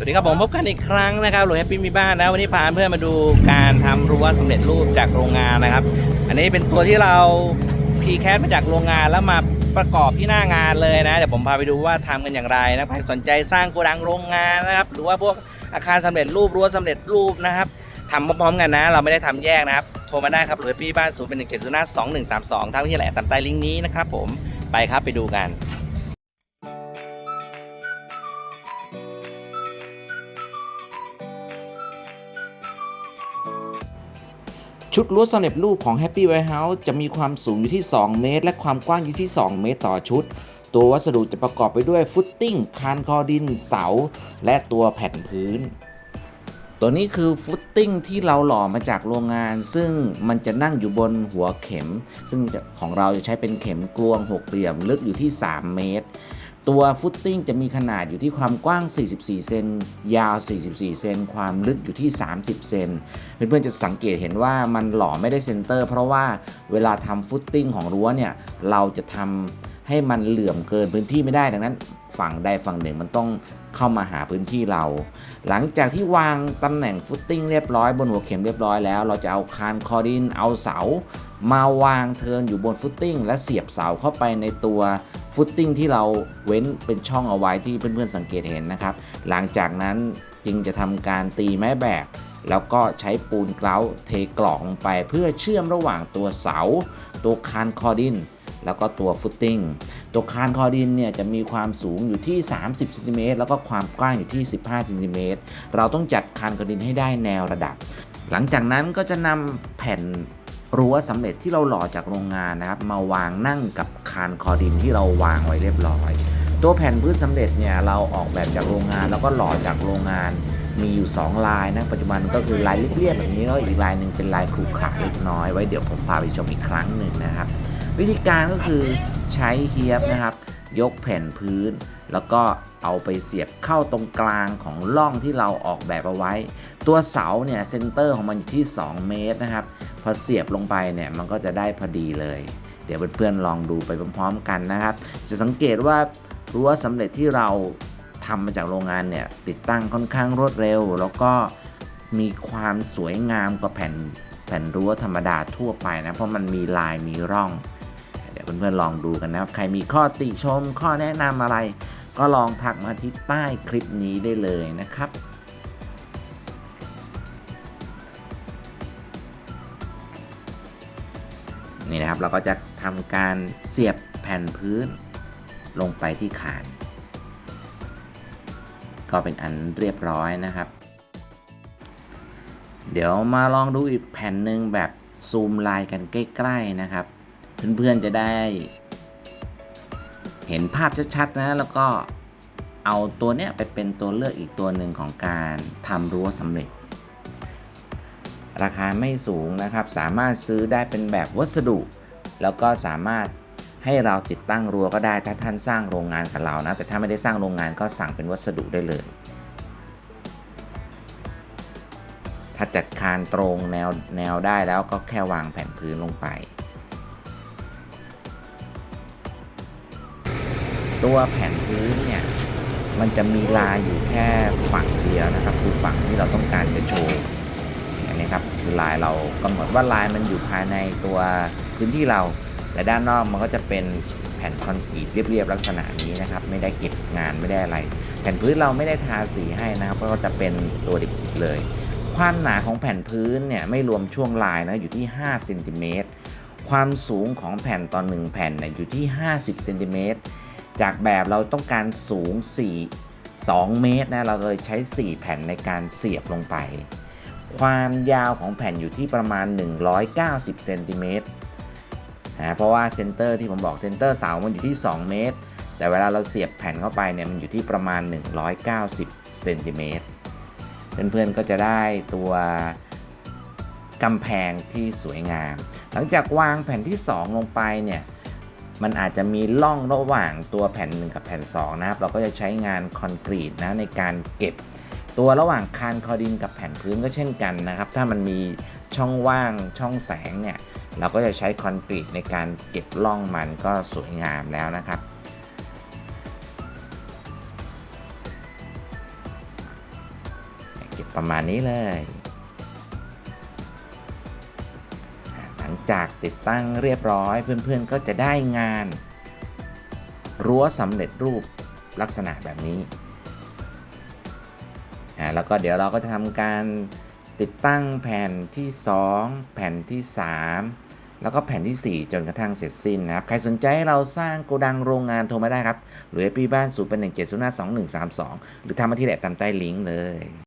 สวัสดีครับผมพบกันอีกครั้งนะครับหลวงแฮปปี้มีบ้านนะวันนี้พาเพื่อนมาดูการทำรั้วสำเร็จรูปจากโรงงานนะครับ อันนี้เป็นตัวที่เราพีแคสมาจากโรงงานแล้วมาประกอบที่หน้างานเลยนะเดี๋ยวผมพาไปดูว่าทำกันอย่างไรนะใครสนใจสร้างโกดังโรงงานนะครับ หรือว่าพวกอาคารสำเร็จรูปรั้วสำเร็จรูปนะครับทำพร้อมๆกันนะ เราไม่ได้ทำแยกนะครับโทรมาได้ครับหลวงแฮปปี้บ้านศูนย์เป็นหนึ่งเจ็ดศูนย์ห้าสองหนึ่งสามสองทางที่ไหนตามใต้ลิงก์นี้นะครับผมไปครับไปดูกัน ชุดรั้วสำเร็จรูปของ Happy Warehouse จะมีความสูงอยู่ที่ 2 เมตร และความกว้างอยู่ที่ 2 เมตรต่อชุด ตัววัสดุจะประกอบไปด้วยฟุตติ้ง คานคอดิน เสา และตัวแผ่นพื้น ตัวนี้คือฟุตติ้งที่เราหล่อมาจากโรงงาน ซึ่งมันจะนั่งอยู่บนหัวเข็ม ซึ่งของเราจะใช้เป็นเข็มกลวงหกเหลี่ยมลึกอยู่ที่ 3 เมตร ตัวฟุตติ้งจะมีขนาดอยู่ที่ความกว้าง 44 เซน ยาว 44 เซน ความลึกอยู่ที่ 30 เซน เพื่อนๆจะสังเกตเห็นว่ามันหล่อไม่ได้เซนเตอร์ เพราะว่าเวลาทำฟุตติ้งของรั้วเนี่ย เราจะทำให้มันเหลื่อมเกินพื้นที่ไม่ได้ ดังนั้นฝั่งใดฝั่งหนึ่งมันต้องเข้ามาหาพื้นที่เรา หลังจากที่วางตำแหน่งฟุตติ้งเรียบร้อยบนหัวเข็มเรียบร้อยแล้ว เราจะเอาคานคอดิน เอาเสา มาวางเทินอยู่บนฟุตติ้งและเสียบเสาเข้าไปในตัวฟุตติ้งที่เราเว้นเป็นช่องเอาไว้ที่เพื่อนๆสังเกตเห็นนะครับ หลังจากนั้นจึงจะทำการตีไม้แบบแล้วก็ใช้ปูนเกล้าเทกรอกลงไป เพื่อเชื่อมระหว่างตัวเสา ตัวคานคอดิน แล้วก็ตัวฟุตติ้ง ตัวคานคอดินเนี่ยจะมีความสูงอยู่ที่ 30ซนติเมตรแล้วก็ความกว้างอยู่ที่ 15ซนติเมตรเราต้องจัดคานคอดินให้ได้แนวระดับ หลังจากนั้นก็จะนำแผ่น รั้วสำเร็จที่เราหล่อจากโรงงานนะครับ มาวางนั่งกับคานคอดินที่เราวางไว้เรียบร้อย ตัวแผ่นพื้นสำเร็จเนี่ยเราออกแบบจากโรงงาน แล้วก็หล่อจากโรงงานมีอยู่ 2 ลายนะปัจจุบันก็คือลายเรียบๆแบบนี้แล้วอีกลายหนึ่งเป็นลายขรุขระเล็กน้อยไว้เดี๋ยวผมพาไปชมอีกครั้งหนึ่งนะครับ วิธีการก็คือใช้เฮียบนะครับ ยกแผ่นพื้น แล้วก็เอาไปเสียบเข้าตรงกลางของร่องที่เราออกแบบเอาไว้ ตัวเสาเนี่ยเซนเตอร์ของมันอยู่ที่ 2 เมตรนะครับ พอเสียบลงไปเนี่ยมันก็จะได้พอดีเลย เดี๋ยวเพื่อนๆลองดูไปพร้อมๆกันนะครับ จะสังเกตว่ารั้วสำเร็จที่เราทำมาจากโรงงานเนี่ยติดตั้งค่อนข้างรวดเร็ว แล้วก็มีความสวยงามกว่าแผ่นแผ่นรั้วธรรมดาทั่วไปนะเพราะมันมีลายมีร่อง เดี๋ยวเพื่อนๆลองดูกันนะครับใครมีข้อติชมข้อแนะนำอะไร ก็ลองทักมาที่ใต้คลิปนี้ได้เลยนะครับ นี่นะครับเราก็จะทำการเสียบแผ่นพื้นลงไปที่คานก็เป็นอันเรียบร้อยนะครับ เดี๋ยวมาลองดูอีกแผ่นหนึ่งแบบซูมลายกันใกล้ๆนะครับ เพื่อนๆจะได้ เห็นภาพชัดๆนะแล้วก็เอาตัวเนี้ยไปเป็นตัวเลือกอีกตัวหนึ่งของการทำรั้วสำเร็จ ราคาไม่สูงนะครับ สามารถซื้อได้เป็นแบบวัสดุ แล้วก็สามารถให้เราติดตั้งรั้วก็ได้ถ้าท่านสร้างโรงงานกับเรานะ แต่ถ้าไม่ได้สร้างโรงงานก็สั่งเป็นวัสดุได้เลย ถ้าจัดคานตรงแนวแนวได้แล้วก็แค่วางแผ่นพื้นลงไป ตัวแผ่นพื้นเนี่ยมันจะมีลายอยู่แค่ฝั่งเดียวนะครับ คือฝั่งที่เราต้องการจะโชว์ คือลายเรากำหนดว่าลายมันอยู่ภายในตัวพื้นที่เรา แต่ด้านนอกมันก็จะเป็นแผ่นคอนกรีตเรียบๆลักษณะนี้นะครับไม่ได้เก็บงานไม่ได้อะไร แผ่นพื้นเราไม่ได้ทาสีให้นะครับก็จะเป็นตัวดิบเลย ความหนาของแผ่นพื้นเนี่ยไม่รวมช่วงลายนะอยู่ที่5เซนติเมตรความสูงของแผ่นต่อ1แผ่นเนี่ยอยู่ที่ 50เซนติเมตรจากแบบเราต้องการสูง 4 2 เมตรนะเราเลยใช้ 4 แผ่นในการเสียบลงไป ความยาวของแผ่นอยู่ที่ประมาณ 190เซนติเมตรนะเพราะว่าเซนเตอร์ที่ผมบอกเซนเตอร์เสามันอยู่ที่ 2 เมตร แต่เวลาเราเสียบแผ่นเข้าไปเนี่ยมันอยู่ที่ประมาณ 190เซนติเมตรเพื่อนๆก็จะได้ตัวกำแพงที่สวยงาม หลังจากวางแผ่นที่ 2 ลงไปเนี่ยมันอาจจะมีร่องระหว่างตัวแผ่น 1 กับแผ่น 2 นะครับ เราก็จะใช้งานคอนกรีตนะในการเก็บ ตัวระหว่างคานคอดินกับแผ่นพื้นก็เช่นกันนะครับ ถ้ามันมีช่องว่างช่องแสงเนี่ย เราก็จะใช้คอนกรีตในการเก็บร่องมันก็สวยงามแล้วนะครับเก็บประมาณนี้เลย หลังจากติดตั้งเรียบร้อยเพื่อนๆก็จะได้งาน รั้วสำเร็จรูปลักษณะแบบนี้ แล้วก็เดี๋ยวเราก็จะทำการติดตั้งแผ่นที่ 2 แผ่นที่ 3 แล้วก็แผ่นที่ 4 จนกระทั่งเสร็จสิ้นนะครับ ใครสนใจให้เราสร้างโกดังโรงงานโทรมาได้ครับ หรือปีบ้าน0 1 7 0 5 2 1 3 2หรือทำมาที่แหละตามใต้ลิงก์เลย